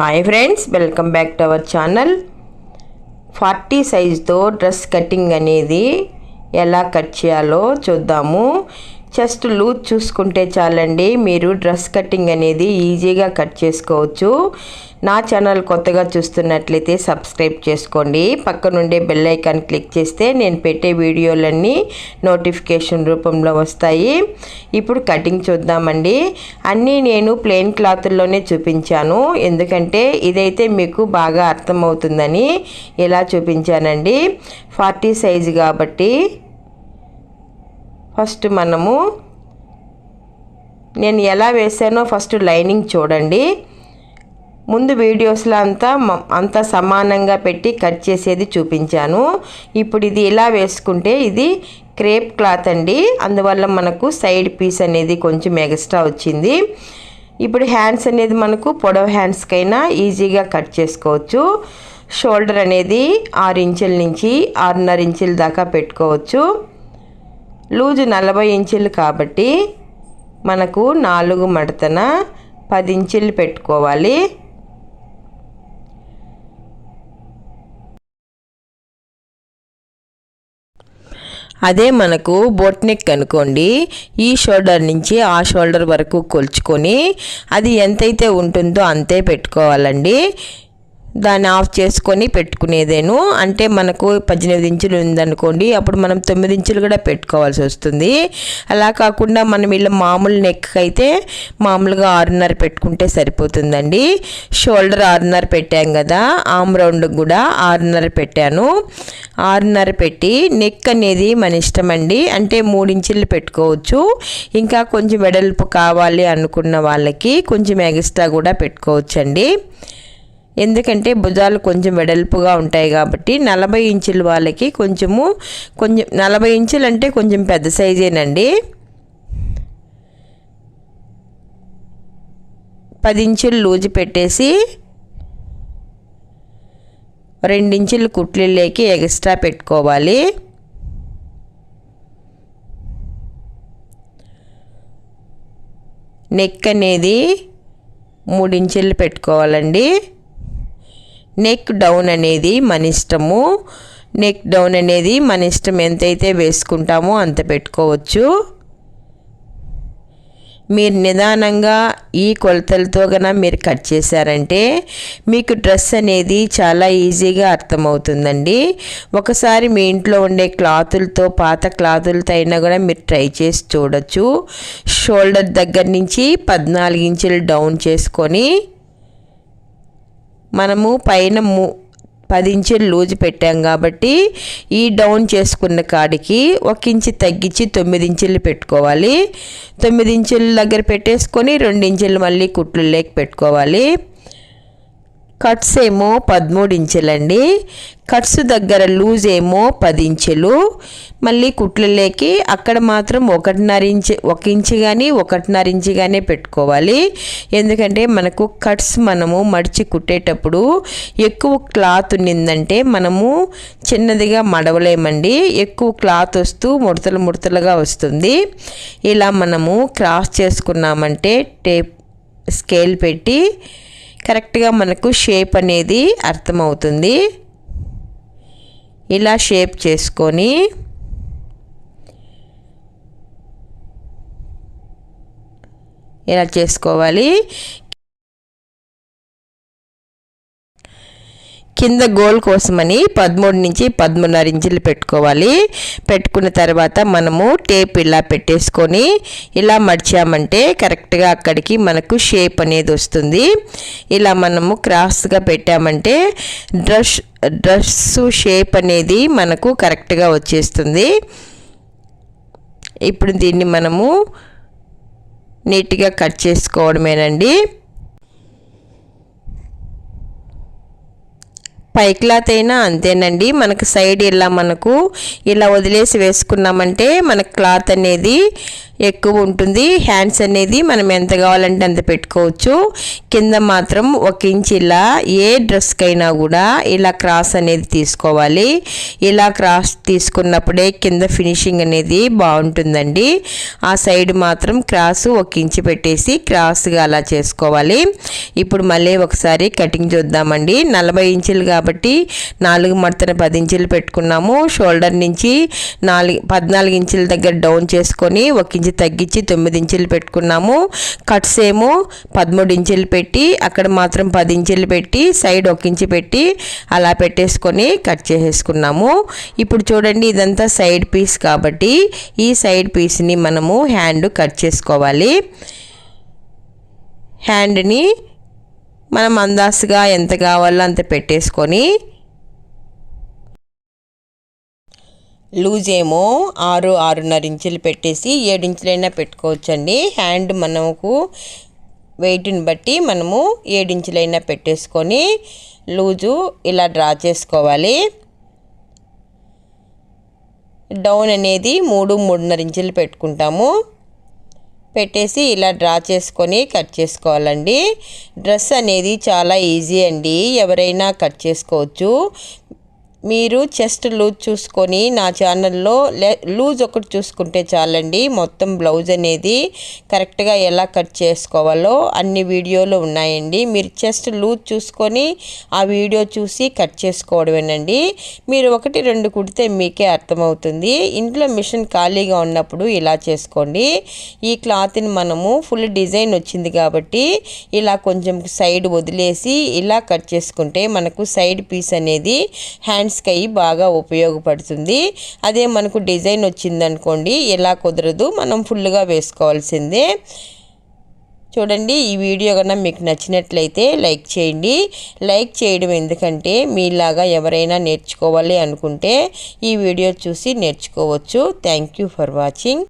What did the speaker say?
Hi friends welcome back to our channel forty సైజ్తో dress cutting అనేది ఎలా cut చేయాలో చూద్దాము. జస్ట్ లూజ్ చూసుకుంటే చాలండి. మీరు డ్రెస్ కటింగ్ అనేది ఈజీగా కట్ చేసుకోవచ్చు. నా ఛానల్ కొత్తగా చూస్తున్నట్లయితే సబ్స్క్రైబ్ చేసుకోండి. పక్కనుండే బెల్ ఐకాన్ క్లిక్ చేస్తే నేను పెట్టే వీడియోలన్నీ నోటిఫికేషన్ రూపంలో వస్తాయి. ఇప్పుడు కటింగ్ చూద్దామండి. అన్నీ నేను ప్లెయిన్ క్లాత్లోనే చూపించాను. ఎందుకంటే ఇదైతే మీకు బాగా అర్థమవుతుందని ఇలా చూపించానండి. ఫార్టీ సైజు కాబట్టి ఫస్ట్ మనము నేను ఎలా వేసానో ఫస్ట్ లైనింగ్ చూడండి. ముందు వీడియోస్లో అంతా అంతా సమానంగా పెట్టి కట్ చేసేది చూపించాను. ఇప్పుడు ఇది ఇలా వేసుకుంటే ఇది క్రేప్ క్లాత్ అండి. అందువల్ల మనకు సైడ్ పీస్ అనేది కొంచెం ఎక్స్ట్రా వచ్చింది. ఇప్పుడు హ్యాండ్స్ అనేది మనకు పొడవ హ్యాండ్స్కైనా ఈజీగా కట్ చేసుకోవచ్చు. షోల్డర్ అనేది ఆరు ఇంచుల నుంచి ఆరున్నర ఇంచుల దాకా పెట్టుకోవచ్చు. లూజు నలభై ఇంచులు కాబట్టి మనకు నాలుగు మడతన పది ఇంచులు పెట్టుకోవాలి. అదే మనకు బొట్నెక్ అనుకోండి ఈ షోల్డర్ నుంచి ఆ షోల్డర్ వరకు కొలుచుకొని అది ఎంతైతే ఉంటుందో అంతే పెట్టుకోవాలండి. దాన్ని ఆఫ్ చేసుకొని పెట్టుకునేదేను. అంటే మనకు పద్దెనిమిది ఇంచులు ఉందనుకోండి అప్పుడు మనం తొమ్మిది ఇంచులు కూడా పెట్టుకోవాల్సి వస్తుంది. అలా కాకుండా మనం ఇలా మామూలు నెక్ అయితే మామూలుగా ఆరున్నర పెట్టుకుంటే సరిపోతుందండి. షోల్డర్ ఆరున్నర పెట్టాం కదా ఆమ్ రౌండ్ కూడా ఆరున్నర పెట్టాను. ఆరున్నర పెట్టి నెక్ అనేది మన ఇష్టం అండి అంటే మూడు ఇంచులు పెట్టుకోవచ్చు. ఇంకా కొంచెం వెడల్పు కావాలి అనుకున్న వాళ్ళకి కొంచెం ఎగస్ట్రా కూడా పెట్టుకోవచ్చండి. ఎందుకంటే భుజాలు కొంచెం వెడల్పుగా ఉంటాయి కాబట్టి నలభై ఇంచుల వాళ్ళకి కొంచెము కొంచెం నలభై ఇంచులు అంటే కొంచెం పెద్ద సైజేనండి. పది ఇంచులు లూజు పెట్టేసి రెండించులు కుట్లిల్లేకి ఎక్స్ట్రా పెట్టుకోవాలి. నెక్ అనేది మూడించులు పెట్టుకోవాలండి. నెక్ డౌన్ అనేది మన ఇష్టము. నెక్ డౌన్ అనేది మన ఇష్టం ఎంతైతే వేసుకుంటామో అంత పెట్టుకోవచ్చు. మీరు నిదానంగా ఈ కొలతలతో కన్నా మీరు కట్ చేశారంటే మీకు డ్రెస్ అనేది చాలా ఈజీగా అర్థమవుతుందండి. ఒకసారి మీ ఇంట్లో ఉండే క్లాతులతో పాత క్లాతులతో అయినా కూడా మీరు ట్రై చేసి చూడొచ్చు. షోల్డర్ దగ్గర నుంచి పద్నాలుగు ఇంచులు డౌన్ చేసుకొని మనము పైన ము పది ఇంచులు లూజ్ పెట్టాం కాబట్టి ఈ డౌన్ చేసుకున్న కాడికి ఒక ఇంచు తగ్గించి తొమ్మిది ఇంచులు పెట్టుకోవాలి. తొమ్మిది ఇంచుల దగ్గర పెట్టేసుకొని రెండు ఇంచులు మళ్ళీ కుట్లు లేక పెట్టుకోవాలి. కట్స్ ఏమో పదమూడు ఇంచులండి. కట్స్ దగ్గర లూజ్ ఏమో పది ఇంచులు. మళ్ళీ కుట్లలోకి అక్కడ మాత్రం ఒకటిన్నర ఇంచు ఒక ఇంచు కానీ ఒకటిన్నర ఇంచు కానీ పెట్టుకోవాలి. ఎందుకంటే మనకు కట్స్ మనము మడిచి కుట్టేటప్పుడు ఎక్కువ క్లాత్ ఉన్నిందంటే మనము చిన్నదిగా మడవలేమండి. ఎక్కువ క్లాత్ వస్తూ ముడతలు ముడతలుగా వస్తుంది. ఇలా మనము క్రాస్ చేసుకున్నామంటే టేప్ స్కేల్ పెట్టి కరెక్ట్గా మనకు షేప్ అనేది అర్థమవుతుంది. ఇలా షేప్ చేసుకొని ఇలా చేసుకోవాలి. కింద గోల్ కోసమని పదమూడు నుంచి పదమూడున్నర ఇంచులు పెట్టుకోవాలి. పెట్టుకున్న తర్వాత మనము టేప్ ఇలా పెట్టేసుకొని ఇలా మడిచామంటే కరెక్ట్గా అక్కడికి మనకు షేప్ అనేది వస్తుంది. ఇలా మనము క్రాస్గా పెట్టామంటే డ్రెస్ డ్రెస్ షేప్ అనేది మనకు కరెక్ట్గా వచ్చేస్తుంది. ఇప్పుడు దీన్ని మనము నీట్గా కట్ చేసుకోవడమేనండి. పై క్లాత్ అయినా అంతేనండి. మనకు సైడ్ ఇలా మనకు ఇలా వదిలేసి వేసుకున్నామంటే మన క్లాత్ అనేది ఎక్కువ ఉంటుంది. హ్యాండ్స్ అనేది మనం ఎంత కావాలంటే అంత పెట్టుకోవచ్చు. కింద మాత్రం ఒక ఇంచ్ ఇలా ఏ డ్రెస్కైనా కూడా ఇలా క్రాస్ అనేది తీసుకోవాలి. ఇలా క్రాస్ తీసుకున్నప్పుడే కింద ఫినిషింగ్ అనేది బాగుంటుందండి. ఆ సైడ్ మాత్రం క్రాస్ ఒక ఇంచ్ పెట్టేసి క్రాస్గా అలా చేసుకోవాలి. ఇప్పుడు మళ్ళీ ఒకసారి కటింగ్ చూద్దామండి. నలభై ఇంచులు కాబట్టి నాలుగు మడతన పది ఇంచులు పెట్టుకున్నాము. షోల్డర్ నుంచి నాలుగు పద్నాలుగు ఇంచుల దగ్గర డౌన్ చేసుకొని ఒక ఇంచు తగ్గించి తొమ్మిది ఇంచులు పెట్టుకున్నాము. కట్స్ ఏమో పదమూడు ఇంచులు పెట్టి అక్కడ మాత్రం పది ఇంచులు పెట్టి సైడ్ ఒక ఇంచు పెట్టి అలా పెట్టేసుకొని కట్ చేసేసుకున్నాము. ఇప్పుడు చూడండి ఇదంతా సైడ్ పీస్ కాబట్టి ఈ సైడ్ పీస్ని మనము హ్యాండ్ కట్ చేసుకోవాలి. హ్యాండ్ని మనం అందాసుగా ఎంత కావాలో అంత పెట్టేసుకొని లూజ్ ఏమో ఆరు ఆరున్నర ఇంచులు పెట్టేసి ఏడు ఇంచులైనా పెట్టుకోవచ్చండి. హ్యాండ్ మనకు వెయిట్ని బట్టి మనము ఏడించులైనా పెట్టేసుకొని లూజు ఇలా డ్రా చేసుకోవాలి. డౌన్ అనేది మూడు మూడున్నర ఇంచులు పెట్టుకుంటాము. పెట్టేసి ఇలా డ్రా చేసుకొని కట్ చేసుకోవాలండి. డ్రెస్ అనేది చాలా ఈజీ అండి. ఎవరైనా కట్ చేసుకోవచ్చు. మీరు చెస్ట్ లూజ్ చూసుకొని నా ఛానల్లో లూజ్ ఒకటి చూసుకుంటే చాలండి. మొత్తం బ్లౌజ్ అనేది కరెక్ట్గా ఎలా కట్ చేసుకోవాలో అన్ని వీడియోలు ఉన్నాయండి. మీరు చెస్ట్ లూజ్ చూసుకొని ఆ వీడియో చూసి కట్ చేసుకోవడమేనండి. మీరు ఒకటి రెండు కుడితే మీకే అర్థమవుతుంది. ఇంట్లో మిషన్ ఖాళీగా ఉన్నప్పుడు ఇలా చేసుకోండి. ఈ క్లాత్ని మనము ఫుల్ డిజైన్ వచ్చింది కాబట్టి ఇలా కొంచెం సైడ్ వదిలేసి ఇలా కట్ చేసుకుంటే మనకు సైడ్ పీస్ అనేది హ్యాండ్ హ్యాండ్స్కి అయ్యి బాగా ఉపయోగపడుతుంది. అదే మనకు డిజైన్ వచ్చిందనుకోండి ఎలా కుదరదు మనం ఫుల్గా వేసుకోవాల్సిందే. చూడండి ఈ వీడియో కన్నా మీకు నచ్చినట్లయితే లైక్ చేయండి. లైక్ చేయడం ఎందుకంటే మీలాగా ఎవరైనా నేర్చుకోవాలి అనుకుంటే ఈ వీడియో చూసి నేర్చుకోవచ్చు. Thank you for watching.